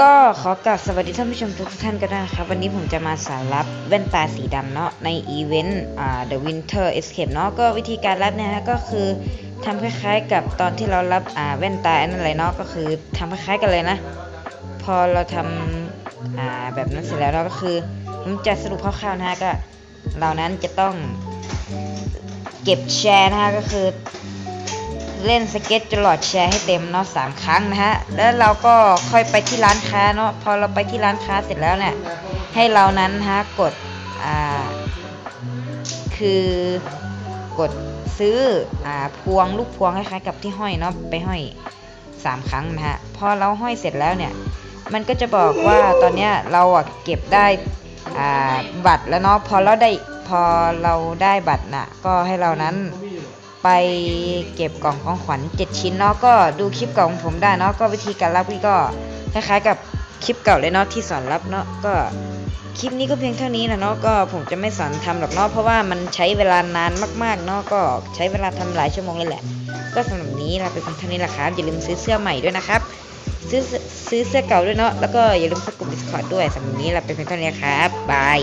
ก็ขอกราบสวัสดีท่านผู้ชมทุกท่านกันด้วยนะครับ วันนี้ผมจะมาสอนรับแว่นตาสีดำเนาะในอีเวนต์ The Winter Escape เนาะก็วิธีการรับเนี่ยฮะก็คือทำคล้ายๆ กับตอนที่เรารับอ่าแว่นตาอันนั่นเลยเนาะก็คือทำคล้ายๆกันเลยนะ พอเราทำอ่าแบบนั้นเสร็จแล้วเราก็คือผมจะสรุปคร่าวๆนะฮะก็เรานั้นจะต้องเก็บแชร์นะฮะก็คือ เล่นสเก็ตจนหลอดแชร์ให้เต็มเนาะสามครั้งนะฮะ แล้วเราก็ค่อยไปที่ร้านค้าเนาะ พอเราไปที่ร้านค้าเสร็จแล้วเนี่ย ให้เรานั้นฮะกด อ่า คือกดซื้อ อ่า พวงลูกพวงคล้ายๆกับที่ห้อยเนาะ ไปห้อยสามครั้งนะฮะ พอเราห้อยเสร็จแล้วเนี่ย มันก็จะบอกว่าตอนเนี้ยเราอะเก็บได้ อ่า บัตรแล้วเนาะ พอเราได้ พอเราได้บัตรน่ะ ก็ให้เรานั้น ไปเก็บกล่องของขวัญ7ชิ้นเนาะก็ดูคลิปเก่าของผมได้เนาะก็วิธีการรับนี่ก็คล้ายๆกับคลิปเก่าเลยเนาะที่สอนรับเนาะก็คลิปนี้ก็เพียงเท่านี้นะเนาะก็ผมจะไม่สอนทำหรอกเนาะเพราะว่ามันใช้เวลานานมากๆเนาะก็ใช้เวลาทำหลายชั่วโมงเลยแหละ ก็สำหรับนี้เราไปเพียงเท่านี้ละครับอย่าลืมซื้อเสื้อใหม่ด้วยนะครับ ซื้อซื้อเสื้อเก่าด้วยเนาะแล้วก็อย่าลืมเข้ากลุ่ม Discord ด้วยสำหรับนี้เราไปเพียงเท่านี้ครับบาย